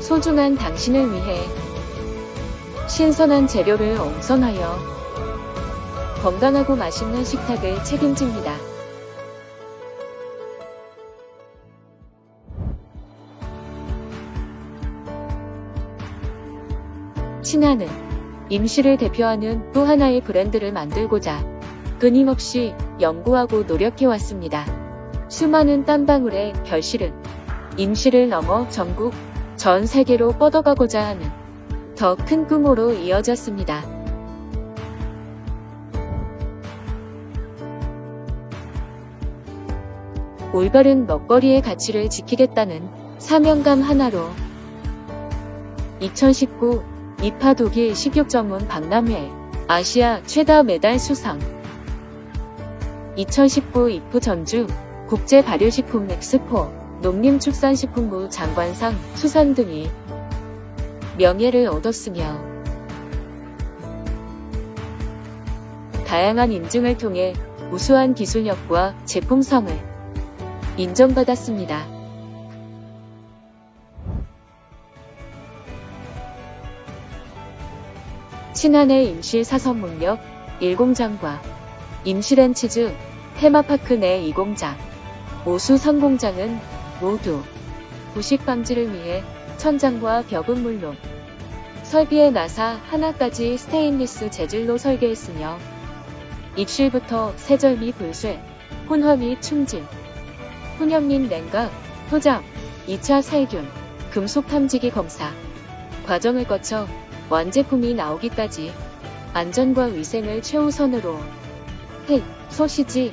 소중한 당신을 위해 신선한 재료를 엄선하여 건강하고 맛있는 식탁을 책임집니다. 신한은 임시를 대표하는 또 하나의 브랜드를 만들고자 끊임없이 연구하고 노력해왔습니다. 수많은 땀방울의 결실은 임시를 넘어 전국 전 세계로 뻗어가고자 하는 더큰 꿈으로 이어졌습니다. 올바른 먹거리의 가치를 지키겠다는 사명감 하나로 2019 이파 독일 식육 전문 박람회 아시아 최다 메달 수상 2019 이프 전주 국제 발효식품 엑스포 농림축산식품부 장관상 수상 등이 명예를 얻었으며 다양한 인증을 통해 우수한 기술력과 제품성을 인정받았습니다. 친한의 임실 사선 문력 1공장과 임실앤치즈 테마파크 내 2공장, 오수 3공장은 모두 부식 방지를 위해 천장과 벽은 물론 설비의 나사 하나까지 스테인리스 재질로 설계했으며 입실부터 세절 미 불쇠, 혼화미 충진, 혼형림 냉각, 포장, 2차 살균, 금속 탐지기 검사 과정을 거쳐 완제품이 나오기까지 안전과 위생을 최우선으로 햄, 소시지,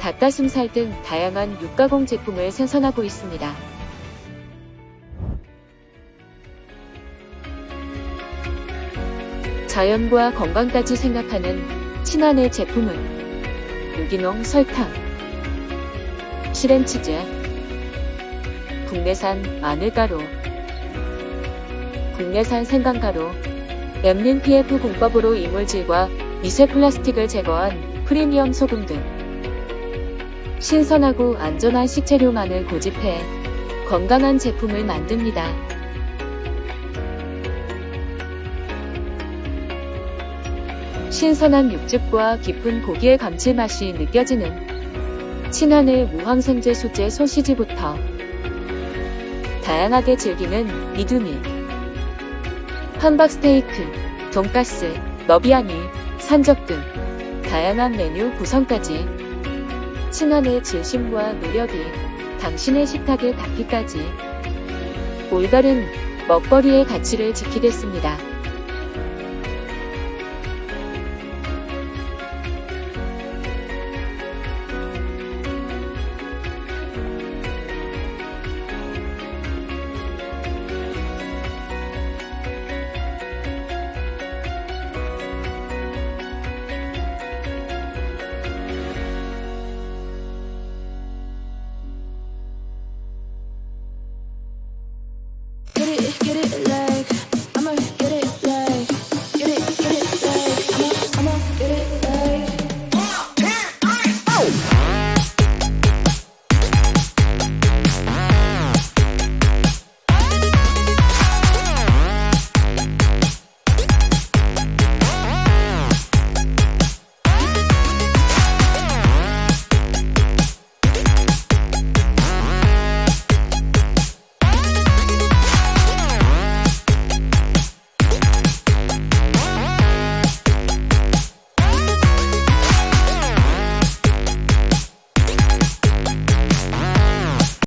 닭가슴살 등 다양한 육가공 제품을 생산하고 있습니다. 자연과 건강까지 생각하는 친한의 제품은 유기농 설탕, 실앤치즈, 국내산 마늘가루, 국내산 생강가루, 엠린 PF 공법으로 이물질과 미세 플라스틱을 제거한 프리미엄 소금 등 신선하고 안전한 식재료만을 고집해 건강한 제품을 만듭니다. 신선한 육즙과 깊은 고기의 감칠맛이 느껴지는 친한의 무항생제 소재 소시지부터 다양하게 즐기는 미두미, 함박스테이크, 돈가스, 너비아니, 산적 등 다양한 메뉴 구성까지 친한의 진심과 노력이 당신의 식탁에 닿기까지 올바른 먹거리의 가치를 지키겠습니다.